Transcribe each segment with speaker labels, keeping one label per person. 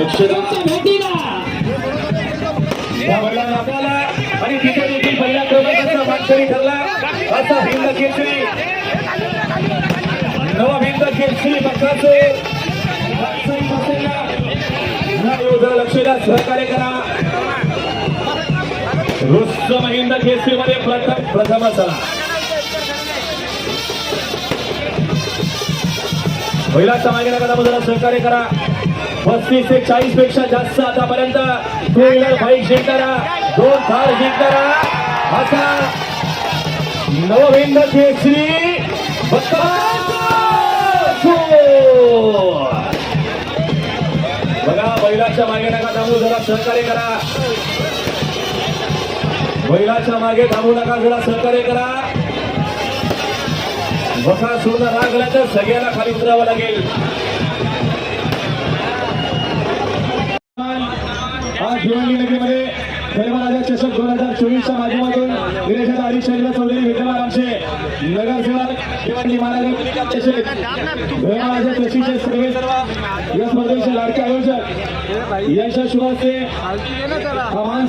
Speaker 1: लक्ष आपल्याला आणि तिथे देखील पहिल्या क्रमांकाचा मानकरी ठरला. असा भिंद केसरी नवा भिंद केसरी लक्ष द्या. सहकार्य करा. रुस्तम हिंद केसरी मध्ये प्रथम प्रथम चला. बैलाच्या मागे नका जरा सहकार्य करा. पस्तीस ते चाळीसपेक्षा जास्त आतापर्यंत टू व्हीलर बाईक जिंकणारा दोन थार जिंकणारा असा नवविंद केसरी बघा बैलाच्या मागे नका थांबू जरा सहकार्य करा. बैलाच्या मागे थांबू नका जरा सहकार्य करा. बघा सोनं लागला तर सगळ्यांना खाली उतरावं लागेल. आज भिवंडी नगरीमध्ये धर्मराजा चषक दोन हजार चोवीसच्या माध्यमातून निलेशदा हरिश्चंद्र चौधरी विद्यमान आमचे नगरसेवक भिवंडी महाराज चषक धर्मराजा चषीचे सर्व. या स्पर्धेचे लाडके आयोजक यांच्या शुभाचे हा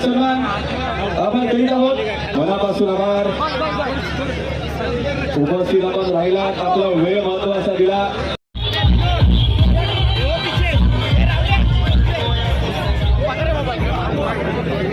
Speaker 1: सन्मान आपण करीत आहोत. मनापासून आभार. उपस्थित आपण राहिला आपला वेळ महत्त्वाचा दिला. Thank you.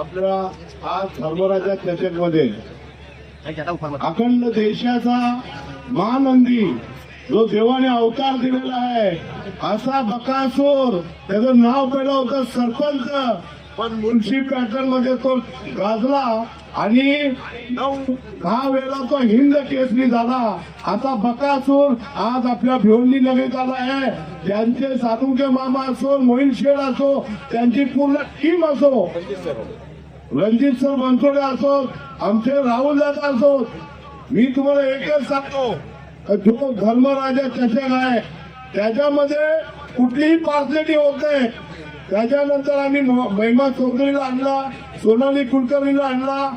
Speaker 2: आपल्या आज धर्मराजा चषकमध्ये अखंड देशाचा महानंदी जो देवाने अवतार दिलेला आहे असा बकासूर त्याचं नाव पहिलं होतं सरपंच पण मुन्शी पॅटर्नमध्ये तो गाजला आणि नऊ दहा वेळा तो हिंद केसरी झाला. आता बकासूर आज आपल्या भिवंडी नगरीत आला आहे. त्यांचे सातुंके मामा असो मोहिल शेड असो त्यांची पूर्ण टीम असो. रणजित सर बनसोडे असो आमचे राहुल दादा असो मी तुम्हाला एकच सांगतो. जो धर्मराजा चषक आहे त्याच्यामध्ये कुठलीही पार्सलिटी होत नाही. त्याच्यानंतर आम्ही महिमा चौधरीला आणला सोनाली कुलकर्णीला आणला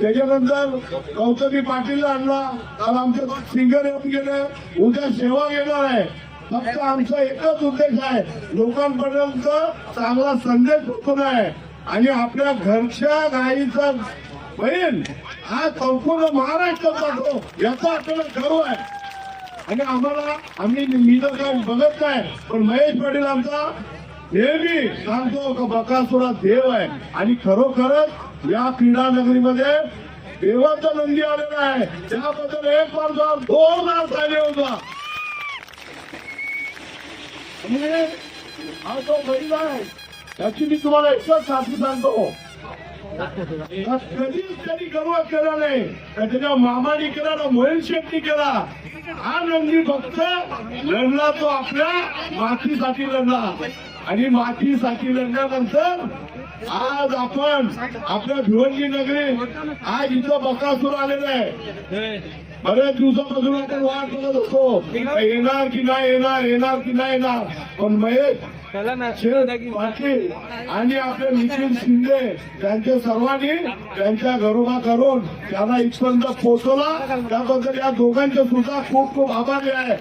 Speaker 2: त्याच्यानंतर कौतमी पाटीलला आणला. काल आमचे सिंगर येऊन गेले उद्या सेवा घेणार आहे. फक्त आमचा एकच उद्देश आहे लोकांपर्यंत चांगला संदेश पोहोचणं आहे. आणि आपल्या घरच्या गाईचा बहीण हा संपूर्ण महाराष्ट्रात जातो याचा आपल्याला गर्व आहे. आणि आम्हाला आम्ही मी तर काय बघत नाही पण महेश पाटील आमचा नेहमी सांगतो का बकासुरा देव आहे. आणि खरोखरच या क्रीडा नगरीमध्ये देवाचा नंदी आलेला आहे. त्याबद्दल एक मार्ग जोरदार झाले होता हा जो बैल आहे त्याची मी तुम्हाला एकच साथी सांगतो. कधीच त्यांनी गर्व केला नाही. का त्याच्या मामाने केला ना मोहिल शेट्टी केला. हा रंगी फक्त लढला तो आपल्या मातीसाठी लढला. आणि मातीसाठी लढल्यानंतर आज आपण आपल्या भिवंडी नगरी आज इथं बकासूर आलेला आहे. बऱ्याच दिवसापासून आपण वाट बघत होतो. येणार की नाही येणार येणार की नाही येणार. पण महेश शेठ पाटील आणि आपले नितीन शिंदे त्यांच्या सर्वांनी त्यांच्या घरोबा करून त्यांना इथपर्यंत पोहोचवला. त्याबद्दल या दोघांचे सुद्धा खूप खूप आभारी आहे.